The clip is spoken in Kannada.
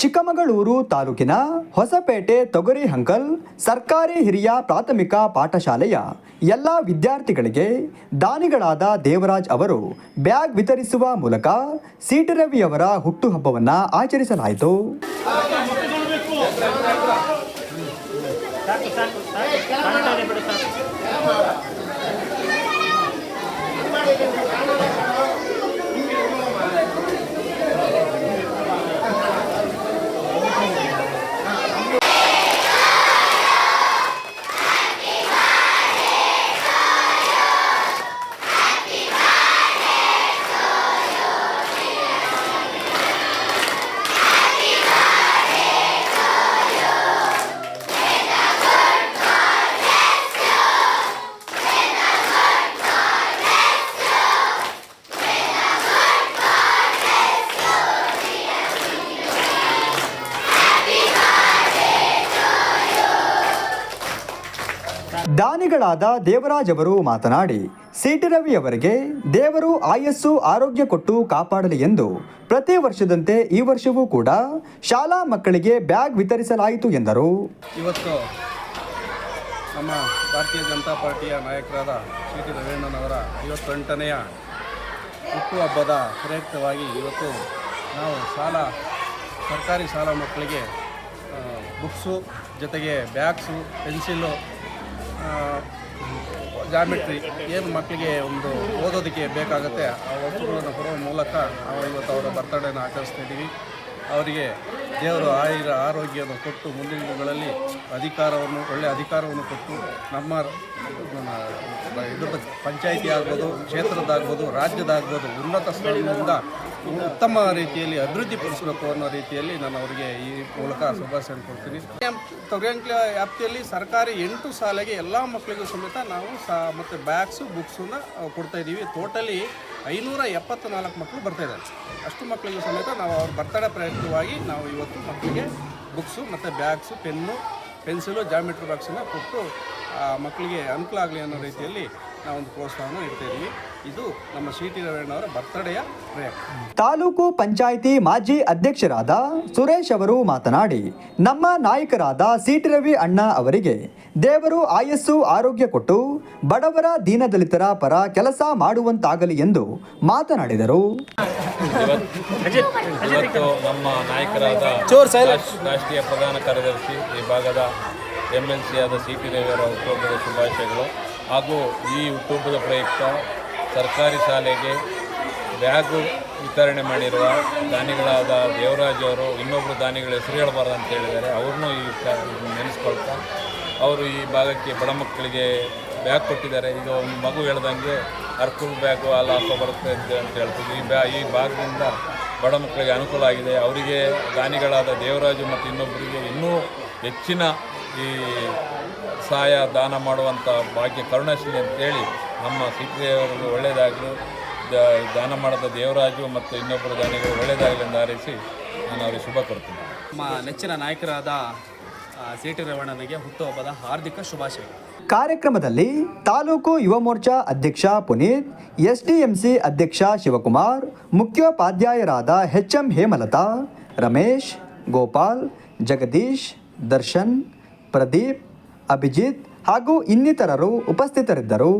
ಚಿಕ್ಕಮಗಳೂರು ತಾಲೂಕಿನ ಹೊಸಪೇಟೆ ತೊಗರಿ ಹಂಕಲ್ ಸರ್ಕಾರಿ ಹಿರಿಯ ಪ್ರಾಥಮಿಕ ಪಾಠಶಾಲೆಯ ಎಲ್ಲ ವಿದ್ಯಾರ್ಥಿಗಳಿಗೆ ದಾನಿಗಳಾದ ದೇವರಾಜ್ ಅವರು ಬ್ಯಾಗ್ ವಿತರಿಸುವ ಮೂಲಕ ಸಿಟಿ ರವಿಯವರ ಹುಟ್ಟುಹಬ್ಬವನ್ನು ಆಚರಿಸಲಾಯಿತು. ದಾನಿಗಳಾದ ದೇವರಾಜ್ ಅವರು ಮಾತನಾಡಿ, ಸಿಟಿ ರವಿಯವರಿಗೆ ದೇವರು ಆಯಸ್ಸು ಆರೋಗ್ಯ ಕೊಟ್ಟು ಕಾಪಾಡಲಿ ಎಂದು ಪ್ರತಿ ವರ್ಷದಂತೆ ಈ ವರ್ಷವೂ ಕೂಡ ಶಾಲಾ ಮಕ್ಕಳಿಗೆ ಬ್ಯಾಗ್ ವಿತರಿಸಲಾಯಿತು ಎಂದರು. ಇವತ್ತು ನಮ್ಮ ಭಾರತೀಯ ಜನತಾ ಪಾರ್ಟಿಯ ನಾಯಕರಾದ ಸಿ ಟಿ ರವೀಣ್ಣನವರ ಐವತ್ತೆಂಟನೆಯ ಹುಟ್ಟುಹಬ್ಬದ ಪ್ರಯುಕ್ತವಾಗಿ ಇವತ್ತು ನಾವು ಶಾಲಾ, ಸರ್ಕಾರಿ ಶಾಲಾ ಮಕ್ಕಳಿಗೆ ಬುಕ್ಸು ಜೊತೆಗೆ ಬ್ಯಾಗ್ಸು, ಪೆನ್ಸಿಲ್ಲು ಜಾಮಿಟ್ರಿ ಏನು ಮಕ್ಕಳಿಗೆ ಒಂದು ಓದೋದಕ್ಕೆ ಬೇಕಾಗುತ್ತೆ, ಆ ವಸ್ತುಗಳನ್ನು ಕೊಡುವ ಮೂಲಕ ನಾವು ಇವತ್ತು ಅವರ ಬರ್ತಡೇನ ಆಚರಿಸ್ತಾ ಇದ್ದೀವಿ. ಅವರಿಗೆ ದೇವರು ಆಯುರ ಆರೋಗ್ಯವನ್ನು ಕೊಟ್ಟು ಮುಂದಿನ ದಿನಗಳಲ್ಲಿ ಅಧಿಕಾರವನ್ನು ಒಳ್ಳೆಯ ಅಧಿಕಾರವನ್ನು ಕೊಟ್ಟು ನಮ್ಮ ಇದ್ರದ್ದು ಪಂಚಾಯಿತಿ ಆಗ್ಬೋದು, ಕ್ಷೇತ್ರದ್ದಾಗ್ಬೋದು ರಾಜ್ಯದಾಗ್ಬೋದು ಉನ್ನತ ಉತ್ತಮ ರೀತಿಯಲ್ಲಿ ಅಭಿವೃದ್ಧಿಪಡಿಸಬೇಕು ಅನ್ನೋ ರೀತಿಯಲ್ಲಿ ನಾನು ಅವರಿಗೆ ಈ ಮೂಲಕ ಶುಭಾಶಯ ಕೊಡ್ತೀನಿ. ತೊಗರಿಯಂಕ್ಲ ವ್ಯಾಪ್ತಿಯಲ್ಲಿ ಸರ್ಕಾರಿ ಎಂಟು ಶಾಲೆಗೆ ಎಲ್ಲ ಮಕ್ಕಳಿಗೂ ಸಮೇತ ನಾವು ಸಾ ಮತ್ತು ಬ್ಯಾಗ್ಸು, ಬುಕ್ಸನ್ನು ಕೊಡ್ತಾ ಇದ್ದೀವಿ. ಟೋಟಲಿ ಐನೂರ ಮಕ್ಕಳು ಬರ್ತಾ ಇದ್ದಾರೆ. ಅಷ್ಟು ಮಕ್ಕಳಿಗೂ ಸಮೇತ ನಾವು ಅವ್ರ ಬರ್ತಡೇ ಪ್ರಯುಕ್ತವಾಗಿ ನಾವು ಇವತ್ತು ಮಕ್ಕಳಿಗೆ ಬುಕ್ಸು ಮತ್ತು ಬ್ಯಾಗ್ಸು, ಪೆನ್ನು, ಪೆನ್ಸಿಲು, ಜಾಮಿಟ್ರಿ ಬಾಕ್ಸನ್ನು ಕೊಟ್ಟು ಮಕ್ಕಳಿಗೆ ಅನುಕೂಲ ಆಗಲಿ ಅನ್ನೋ ರೀತಿಯಲ್ಲಿ ನಾವೊಂದು ಪ್ರೋತ್ಸಾಹವನ್ನು ಇಡ್ತಾ ಇದ್ದೀವಿ. ಇದು ನಮ್ಮ ಸಿ ಟಿ ರವೀಣ್ಣವರ ಬರ್ತಡೆಯ ಪ್ರಯುಕ್ತ ತಾಲೂಕು ಪಂಚಾಯಿತಿ ಮಾಜಿ ಅಧ್ಯಕ್ಷರಾದ ಸುರೇಶ್ ಅವರು ಮಾತನಾಡಿ ನಮ್ಮ ನಾಯಕರಾದ ಸಿಟಿ ರವಿ ಅಣ್ಣ ಅವರಿಗೆ ದೇವರು ಆಯಸ್ಸು ಆರೋಗ್ಯ ಕೊಟ್ಟು ಬಡವರ ದೀನದಲಿತರ ಪರ ಕೆಲಸ ಮಾಡುವಂತಾಗಲಿ ಎಂದು ಮಾತನಾಡಿದರು. ಇವತ್ತು ನಮ್ಮ ನಾಯಕರಾದ ರಾಷ್- ರಾಷ್ಟ್ರೀಯ ಪ್ರಧಾನ ಕಾರ್ಯದರ್ಶಿ ಈ ಭಾಗದ ಎಂ ಎಲ್ ಸಿ ಆದ ಸಿ ಪಿ ರವಿಯವರ ಹುಟ್ಟುಹಬ್ಬದ ಶುಭಾಶಯಗಳು ಹಾಗೂ ಈ ಹುಟ್ಟುಹಬ್ಬದ ಪ್ರಯುಕ್ತ ಸರ್ಕಾರಿ ಶಾಲೆಗೆ ಬ್ಯಾಗು ವಿತರಣೆ ಮಾಡಿರುವ ದಾನಿಗಳಾದ ದೇವರಾಜ್ ಅವರು ಇನ್ನೊಬ್ಬರು ದಾನಿಗಳ ಹೆಸರು ಹೇಳಬಾರ್ದು ಅಂತ ಹೇಳಿದ್ದಾರೆ. ಅವ್ರನ್ನೂ ಈ ನೆನೆಸ್ಕೊಳ್ತಾ, ಅವರು ಈ ಭಾಗಕ್ಕೆ ಬಡ ಮಕ್ಕಳಿಗೆ ಬ್ಯಾಗ್ ಕೊಟ್ಟಿದ್ದಾರೆ. ಈಗ ಒಂದು ಮಗು ಹೇಳ್ದಂಗೆ, ಅರ್ಕುಲ್ ಬ್ಯಾಗು ಅಲ್ಲಿ ಹಾಕೋ ಬರುತ್ತೆ ಅಂತ ಹೇಳ್ತಿದ್ವಿ ಈ ಬ್ಯಾ, ಈ ಭಾಗದಿಂದ ಬಡ ಮಕ್ಕಳಿಗೆ ಅನುಕೂಲ ಆಗಿದೆ. ಅವರಿಗೆ ದಾನಿಗಳಾದ ದೇವರಾಜು ಮತ್ತು ಇನ್ನೊಬ್ಬರಿಗೆ ಇನ್ನೂ ಹೆಚ್ಚಿನ ಈ ಸಹಾಯ, ದಾನ ಮಾಡುವಂಥ ಭಾಗ್ಯ ಕರುಣಾಶ್ರೀ ಅಂತೇಳಿ ನಮ್ಮ ಸಿದ್ದಯ್ಯವರಿಗೆ ಒಳ್ಳೆಯದಾಗಲು ದಾನ ಮಾಡಿದ ದೇವರಾಜು ಮತ್ತು ಇನ್ನೊಬ್ಬರು ದಾನಿಗಳು ಒಳ್ಳೆಯದಾಗಲಿ ಎಂದು ಹಾರೈಸಿ ನಾನು ಅವರಿಗೆ ಶುಭ ಕೊಡ್ತೀನಿ ನಮ್ಮ ನೆಚ್ಚಿನ ನಾಯಕರಾದ ಸಿ ಟಿ ರೇವಣ್ಣನಿಗೆ ಹುಟ್ಟುಹಬ್ಬದ ಹಾರ್ದಿಕ ಶುಭಾಶಯ ಕಾರ್ಯಕ್ರಮದಲ್ಲಿ ತಾಲೂಕು ಯುವ ಮೋರ್ಚಾ ಅಧ್ಯಕ್ಷ ಪುನೀತ್ ಎಸ್ಡಿಎಂಸಿ ಅಧ್ಯಕ್ಷ ಶಿವಕುಮಾರ್ ಮುಖ್ಯೋಪಾಧ್ಯಾಯರಾದ ಎಚ್ ಎಂ ಹೇಮಲತಾ ರಮೇಶ್ ಗೋಪಾಲ್ ಜಗದೀಶ್ ದರ್ಶನ್ ಪ್ರದೀಪ್ ಅಭಿಜಿತ್ ಹಾಗೂ ಇನ್ನಿತರರು ಉಪಸ್ಥಿತರಿದ್ದರು.